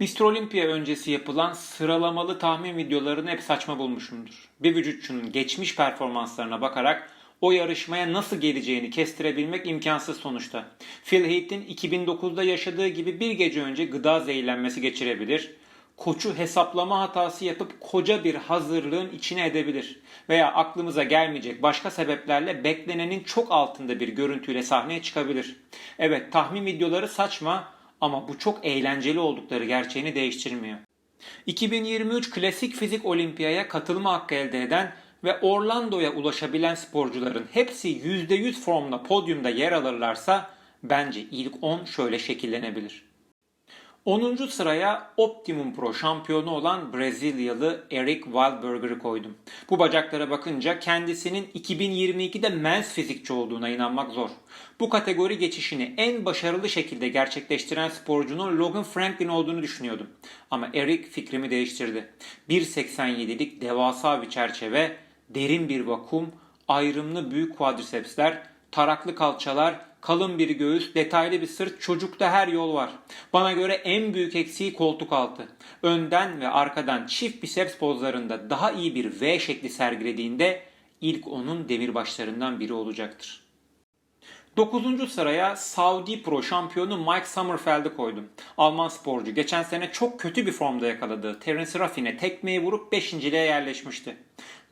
Mr. Olympia öncesi yapılan sıralamalı tahmin videolarını hep saçma bulmuşumdur. Bir vücutçunun geçmiş performanslarına bakarak o yarışmaya nasıl geleceğini kestirebilmek imkansız sonuçta. Phil Heath'in 2009'da yaşadığı gibi bir gece önce gıda zehirlenmesi geçirebilir. Koçu hesaplama hatası yapıp koca bir hazırlığın içine edebilir. Veya aklımıza gelmeyecek başka sebeplerle beklenenin çok altında bir görüntüyle sahneye çıkabilir. Evet tahmin videoları saçma ama bu çok eğlenceli oldukları gerçeğini değiştirmiyor. 2023 Klasik Fizik Olimpiyaya katılma hakkı elde eden ve Orlando'ya ulaşabilen sporcuların hepsi %100 formla podyumda yer alırlarsa bence ilk 10 şöyle şekillenebilir. 10. sıraya Optimum Pro şampiyonu olan Brezilyalı Eric Wildberger'ı koydum. Bu bacaklara bakınca kendisinin 2022'de mens fizikçi olduğuna inanmak zor. Bu kategori geçişini en başarılı şekilde gerçekleştiren sporcunun Logan Franklin olduğunu düşünüyordum. Ama Eric fikrimi değiştirdi. 1.87'lik devasa bir çerçeve, derin bir vakum, ayrımlı büyük quadricepsler, taraklı kalçalar, kalın bir göğüs, detaylı bir sırt, çocukta her yol var. Bana göre en büyük eksiği koltuk altı. Önden ve arkadan çift biceps pozlarında daha iyi bir V şekli sergilediğinde ilk onun demirbaşlarından biri olacaktır. 9. sıraya Saudi Pro şampiyonu Mike Sommerfeld'i koydum. Alman sporcu geçen sene çok kötü bir formda yakaladığı Terence Raffin'e tekmeyi vurup 5.liğe yerleşmişti.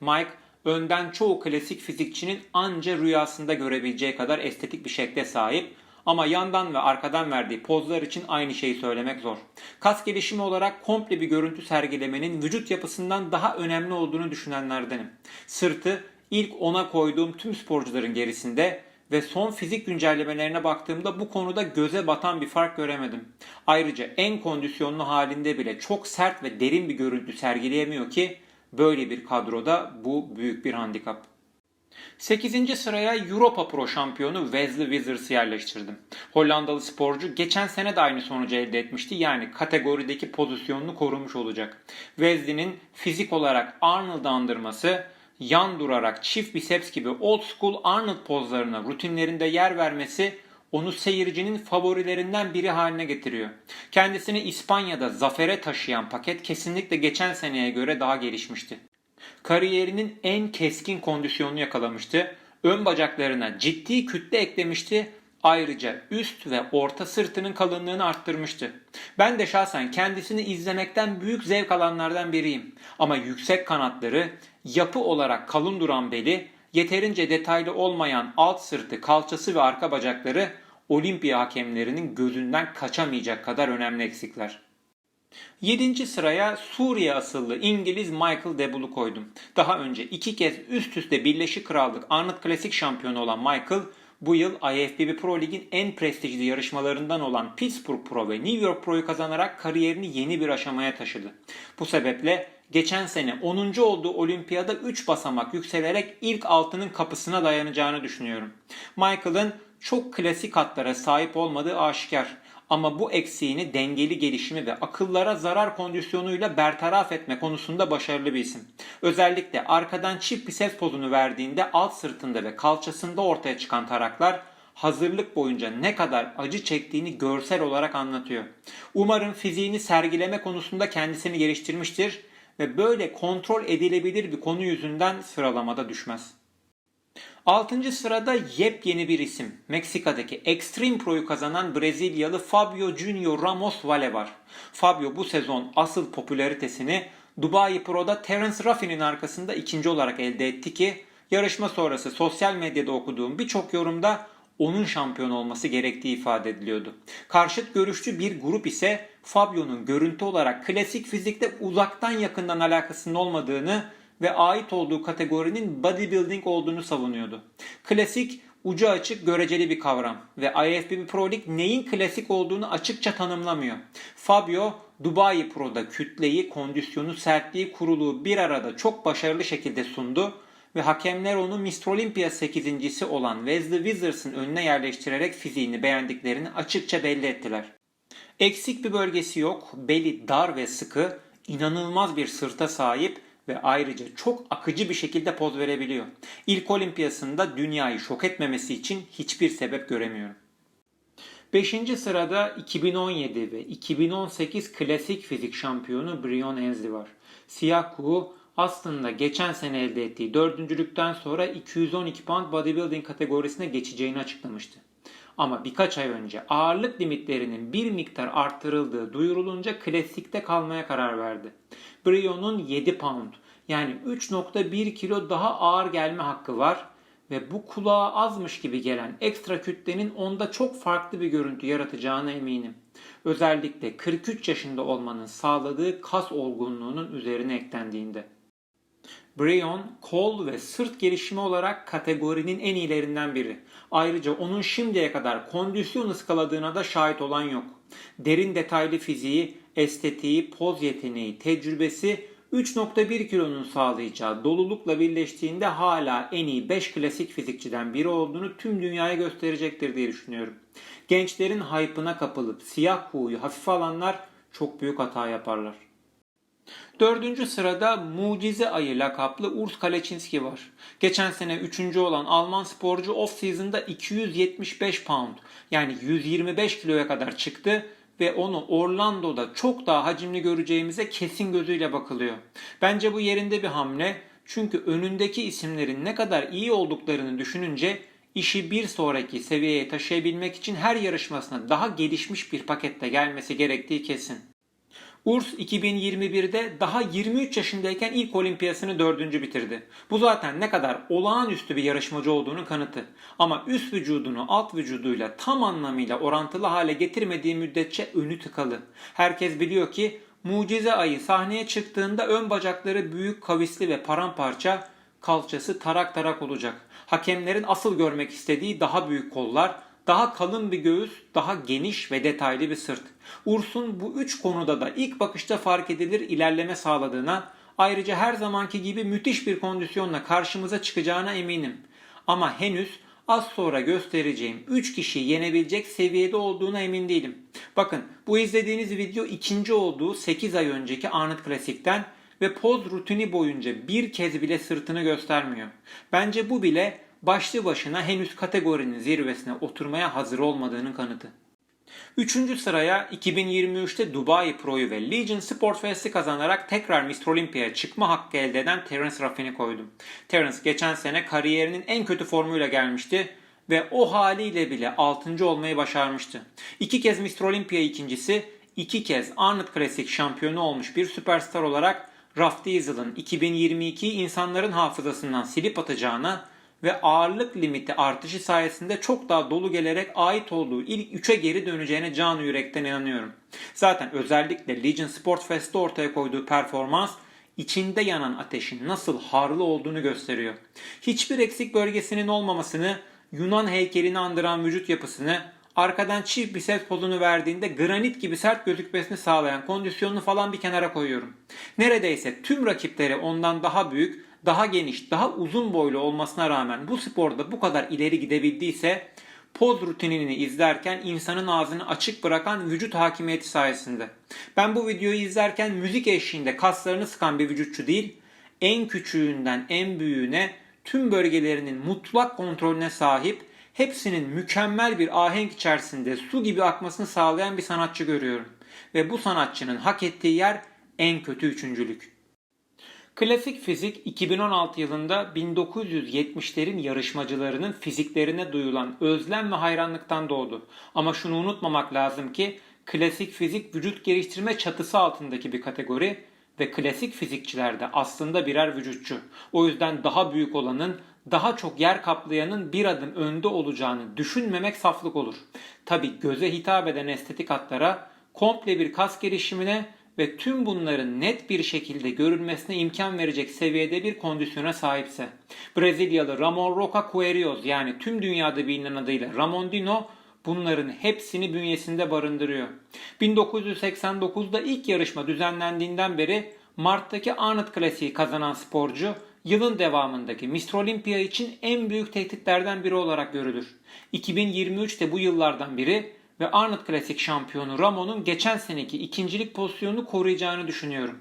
Mike önden çoğu klasik fizikçinin anca rüyasında görebileceği kadar estetik bir şekle sahip ama yandan ve arkadan verdiği pozlar için aynı şeyi söylemek zor. Kas gelişimi olarak komple bir görüntü sergilemenin vücut yapısından daha önemli olduğunu düşünenlerdenim. Sırtı ilk ona koyduğum tüm sporcuların gerisinde ve son fizik güncellemelerine baktığımda bu konuda göze batan bir fark göremedim. Ayrıca en kondisyonlu halinde bile çok sert ve derin bir görüntü sergileyemiyor ki böyle bir kadroda bu büyük bir handikap. 8. sıraya Europa Pro şampiyonu Wesley Wizards'ı yerleştirdim. Hollandalı sporcu geçen sene de aynı sonucu elde etmişti. Yani kategorideki pozisyonunu korumuş olacak. Wesley'nin fizik olarak Arnold'ı andırması yan durarak çift biceps gibi old school Arnold pozlarına rutinlerinde yer vermesi onu seyircinin favorilerinden biri haline getiriyor. Kendisini İspanya'da zafere taşıyan paket kesinlikle geçen seneye göre daha gelişmişti. Kariyerinin en keskin kondisyonunu yakalamıştı. Ön bacaklarına ciddi kütle eklemişti. Ayrıca üst ve orta sırtının kalınlığını arttırmıştı. Ben de şahsen kendisini izlemekten büyük zevk alanlardan biriyim. Ama yüksek kanatları, yapı olarak kalın duran beli, yeterince detaylı olmayan alt sırtı, kalçası ve arka bacakları olimpiya hakemlerinin gözünden kaçamayacak kadar önemli eksikler. 7. sıraya Suriye asıllı İngiliz Michael Debul'u koydum. Daha önce iki kez üst üste Birleşik Krallık Arnold Klasik şampiyonu olan Michael bu yıl IFBB Pro Lig'in en prestijli yarışmalarından olan Pittsburgh Pro ve New York Pro'yu kazanarak kariyerini yeni bir aşamaya taşıdı. Bu sebeple geçen sene 10. olduğu olimpiyada 3 basamak yükselerek ilk altının kapısına dayanacağını düşünüyorum. Michael'ın çok klasik hatlara sahip olmadığı aşikar. Ama bu eksiğini dengeli gelişimi ve akıllara zarar kondisyonuyla bertaraf etme konusunda başarılı bir isim. Özellikle arkadan çift biceps pozunu verdiğinde alt sırtında ve kalçasında ortaya çıkan taraklar hazırlık boyunca ne kadar acı çektiğini görsel olarak anlatıyor. Umarım fiziğini sergileme konusunda kendisini geliştirmiştir ve böyle kontrol edilebilir bir konu yüzünden sıralamada düşmez. 6. sırada yepyeni bir isim. Meksika'daki Extreme Pro'yu kazanan Brezilyalı Fabio Junior Ramos Vale var. Fabio bu sezon asıl popülaritesini Dubai Pro'da Terence Raffin'in arkasında ikinci olarak elde etti ki yarışma sonrası sosyal medyada okuduğum birçok yorumda onun şampiyon olması gerektiği ifade ediliyordu. Karşıt görüşçü bir grup ise Fabio'nun görüntü olarak klasik fizikte uzaktan yakından alakasının olmadığını ve ait olduğu kategorinin bodybuilding olduğunu savunuyordu. Klasik ucu açık göreceli bir kavram ve IFBB Pro League neyin klasik olduğunu açıkça tanımlamıyor. Fabio Dubai Pro'da kütleyi, kondisyonu, sertliği, kuruluğu bir arada çok başarılı şekilde sundu ve hakemler onu Mr. Olympia 8.si olan Wesley Wizards'ın önüne yerleştirerek fiziğini beğendiklerini açıkça belli ettiler. Eksik bir bölgesi yok, beli dar ve sıkı, inanılmaz bir sırta sahip ve ayrıca çok akıcı bir şekilde poz verebiliyor. İlk olimpiyasında dünyayı şok etmemesi için hiçbir sebep göremiyorum. 5. sırada 2017 ve 2018 klasik fizik şampiyonu Brion Enzi var. Siyah kuğu aslında geçen sene elde ettiği dördüncülükten sonra 212 pound bodybuilding kategorisine geçeceğini açıklamıştı. Ama birkaç ay önce ağırlık limitlerinin bir miktar arttırıldığı duyurulunca klasikte kalmaya karar verdi. Brion'un 7 pound yani 3.1 kilo daha ağır gelme hakkı var ve bu kulağa azmış gibi gelen ekstra kütlenin onda çok farklı bir görüntü yaratacağına eminim. Özellikle 43 yaşında olmanın sağladığı kas olgunluğunun üzerine eklendiğinde. Brion, kol ve sırt gelişimi olarak kategorinin en iyilerinden biri. Ayrıca onun şimdiye kadar kondisyon ıskaladığına da şahit olan yok. Derin detaylı fiziği, estetiği, poz yeteneği, tecrübesi 3.1 kilonun sağlayacağı dolulukla birleştiğinde hala en iyi 5 klasik fizikçiden biri olduğunu tüm dünyaya gösterecektir diye düşünüyorum. Gençlerin hype'ına kapılıp siyah kuğuyu hafife alanlar çok büyük hata yaparlar. Dördüncü sırada Mucize Ayı lakaplı Urs Kaleçinski var. Geçen sene üçüncü olan Alman sporcu off-season'da 275 pound yani 125 kiloya kadar çıktı ve onu Orlando'da çok daha hacimli göreceğimize kesin gözüyle bakılıyor. Bence bu yerinde bir hamle çünkü önündeki isimlerin ne kadar iyi olduklarını düşününce işi bir sonraki seviyeye taşıyabilmek için her yarışmasına daha gelişmiş bir pakette gelmesi gerektiği kesin. Urs 2021'de daha 23 yaşındayken ilk olimpiyasını dördüncü bitirdi. Bu zaten ne kadar olağanüstü bir yarışmacı olduğunu kanıtı. Ama üst vücudunu alt vücuduyla tam anlamıyla orantılı hale getirmediği müddetçe önü tıkalı. Herkes biliyor ki mucize ayı sahneye çıktığında ön bacakları büyük kavisli ve paramparça, kalçası tarak tarak olacak. Hakemlerin asıl görmek istediği daha büyük kollar, daha kalın bir göğüs, daha geniş ve detaylı bir sırt. Urs'un bu üç konuda da ilk bakışta fark edilir ilerleme sağladığına, ayrıca her zamanki gibi müthiş bir kondisyonla karşımıza çıkacağına eminim. Ama henüz az sonra göstereceğim 3 kişiyi yenebilecek seviyede olduğuna emin değilim. Bakın bu izlediğiniz video ikinci olduğu 8 ay önceki Arnold Klasik'ten ve poz rutini boyunca bir kez bile sırtını göstermiyor. Bence bu bile başlı başına henüz kategorinin zirvesine oturmaya hazır olmadığının kanıtı. Üçüncü sıraya 2023'te Dubai Pro'yu ve Legion Sport Fest'i kazanarak tekrar Mr. Olympia'ya çıkma hakkı elde eden Terence Raffin'i koydum. Terence geçen sene kariyerinin en kötü formuyla gelmişti ve o haliyle bile 6. olmayı başarmıştı. İki kez Mr. Olympia ikincisi, iki kez Arnold Classic şampiyonu olmuş bir süperstar olarak Raf Diesel'ın 2022'yi insanların hafızasından silip atacağına ve ağırlık limiti artışı sayesinde çok daha dolu gelerek ait olduğu ilk 3'e geri döneceğine can yürekten inanıyorum. Zaten özellikle Legion Sport Fest'te ortaya koyduğu performans içinde yanan ateşin nasıl harlı olduğunu gösteriyor. Hiçbir eksik bölgesinin olmamasını, Yunan heykelini andıran vücut yapısını, arkadan çift biceps pozunu verdiğinde granit gibi sert gözükmesini sağlayan kondisyonunu falan bir kenara koyuyorum. Neredeyse tüm rakipleri ondan daha büyük, daha geniş, daha uzun boylu olmasına rağmen bu sporda bu kadar ileri gidebildiyse poz rutinini izlerken insanın ağzını açık bırakan vücut hakimiyeti sayesinde. Ben bu videoyu izlerken müzik eşliğinde kaslarını sıkan bir vücutçu değil, en küçüğünden en büyüğüne tüm bölgelerinin mutlak kontrolüne sahip, hepsinin mükemmel bir ahenk içerisinde su gibi akmasını sağlayan bir sanatçı görüyorum. Ve bu sanatçının hak ettiği yer en kötü üçüncülük. Klasik fizik 2016 yılında 1970'lerin yarışmacılarının fiziklerine duyulan özlem ve hayranlıktan doğdu. Ama şunu unutmamak lazım ki klasik fizik vücut geliştirme çatısı altındaki bir kategori ve klasik fizikçiler de aslında birer vücutçu. O yüzden daha büyük olanın, daha çok yer kaplayanın bir adım önde olacağını düşünmemek saflık olur. Tabi göze hitap eden estetik hatlara, komple bir kas gelişimine ve tüm bunların net bir şekilde görülmesine imkan verecek seviyede bir kondisyona sahipse. Brezilyalı Ramon Roca Queiroz yani tüm dünyada bilinen adıyla Ramon Dino bunların hepsini bünyesinde barındırıyor. 1989'da ilk yarışma düzenlendiğinden beri Mart'taki Arnold Klasiği kazanan sporcu yılın devamındaki Mr. Olympia için en büyük tehditlerden biri olarak görülür. 2023'te bu yıllardan biri ve Arnold Classic şampiyonu Ramon'un geçen seneki ikincilik pozisyonunu koruyacağını düşünüyorum.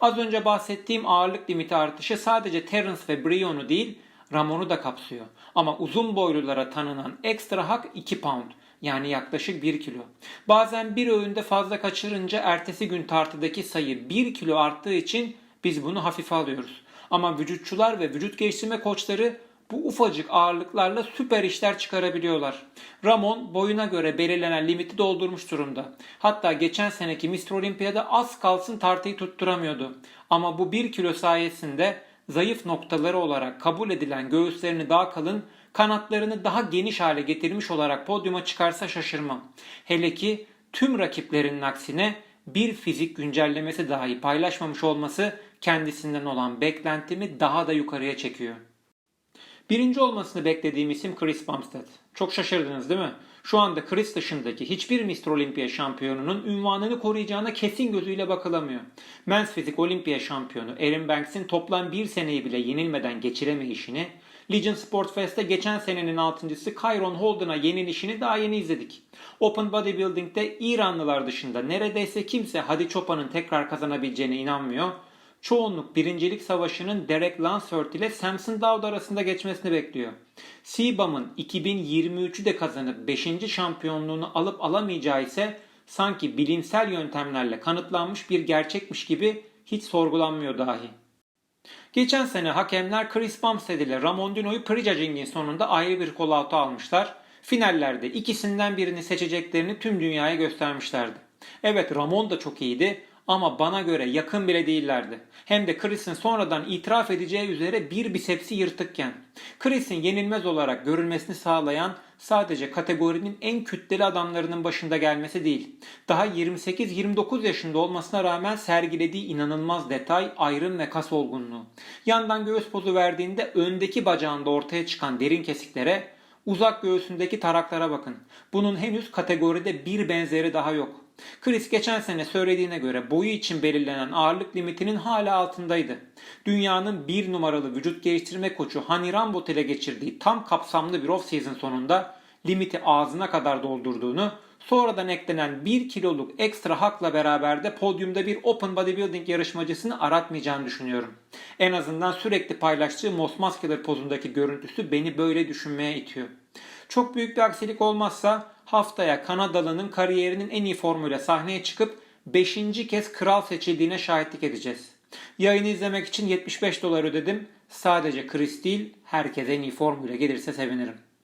Az önce bahsettiğim ağırlık limiti artışı sadece Terence ve Brion'u değil Ramon'u da kapsıyor. Ama uzun boylulara tanınan ekstra hak 2 pound Yani yaklaşık 1 kilo. Bazen bir öğünde fazla kaçırınca ertesi gün tartıdaki sayı 1 kilo arttığı için biz bunu hafife alıyoruz. Ama vücutçular ve vücut geliştirme koçları bu ufacık ağırlıklarla süper işler çıkarabiliyorlar. Ramon boyuna göre belirlenen limiti doldurmuş durumda. Hatta geçen seneki Mr. Olympia'da az kalsın tartıyı tutturamıyordu. Ama bu 1 kilo sayesinde zayıf noktaları olarak kabul edilen göğüslerini daha kalın, kanatlarını daha geniş hale getirmiş olarak podyuma çıkarsa şaşırmam. Hele ki tüm rakiplerinin aksine bir fizik güncellemesi dahi paylaşmamış olması kendisinden olan beklentimi daha da yukarıya çekiyor. Birinci olmasını beklediğim isim Chris Bumstead. Çok şaşırdınız değil mi? Şu anda Chris dışındaki hiçbir Mr. Olympia şampiyonunun ünvanını koruyacağına kesin gözüyle bakılamıyor. Men's Fizik Olympia şampiyonu Erin Banks'in toplam bir seneyi bile yenilmeden geçiremeyişini, Legion Sport Fest'te geçen senenin altıncısı Kyron Holden'a yenilişini daha yeni izledik. Open Bodybuilding'de İranlılar dışında neredeyse kimse Hadi Chopa'nın tekrar kazanabileceğine inanmıyor çoğunluk birincilik savaşının Derek Lansford ile Samson Dowd arasında geçmesini bekliyor. Seabum'un 2023'ü de kazanıp 5. şampiyonluğunu alıp alamayacağı ise sanki bilimsel yöntemlerle kanıtlanmış bir gerçekmiş gibi hiç sorgulanmıyor dahi. Geçen sene hakemler Chris Bumstead ile Ramon Dino'yu prejudging'in sonunda ayrı bir call-out'a almışlar. Finallerde ikisinden birini seçeceklerini tüm dünyaya göstermişlerdi. Evet Ramon da çok iyiydi ama bana göre yakın bile değillerdi. Hem de Chris'in sonradan itiraf edeceği üzere bir bisepsi yırtıkken. Chris'in yenilmez olarak görülmesini sağlayan sadece kategorinin en kütleli adamlarının başında gelmesi değil. Daha 28-29 yaşında olmasına rağmen sergilediği inanılmaz detay, ayrım ve kas olgunluğu. Yandan göğüs pozu verdiğinde öndeki bacağında ortaya çıkan derin kesiklere, uzak göğsündeki taraklara bakın. Bunun henüz kategoride bir benzeri daha yok. Chris geçen sene söylediğine göre boyu için belirlenen ağırlık limitinin hala altındaydı. Dünyanın bir numaralı vücut geliştirme koçu Hani Rambot ile geçirdiği tam kapsamlı bir off-season sonunda limiti ağzına kadar doldurduğunu, sonradan eklenen 1 kiloluk ekstra hakla beraber de podyumda bir open bodybuilding yarışmacısını aratmayacağını düşünüyorum. En azından sürekli paylaştığı Moss Muscular pozundaki görüntüsü beni böyle düşünmeye itiyor. Çok büyük bir aksilik olmazsa haftaya Kanadalı'nın kariyerinin en iyi formuyla sahneye çıkıp 5. kez kral seçildiğine şahitlik edeceğiz. Yayını izlemek için 75 dolar ödedim. Sadece Chris değil, herkes en iyi formuyla gelirse sevinirim.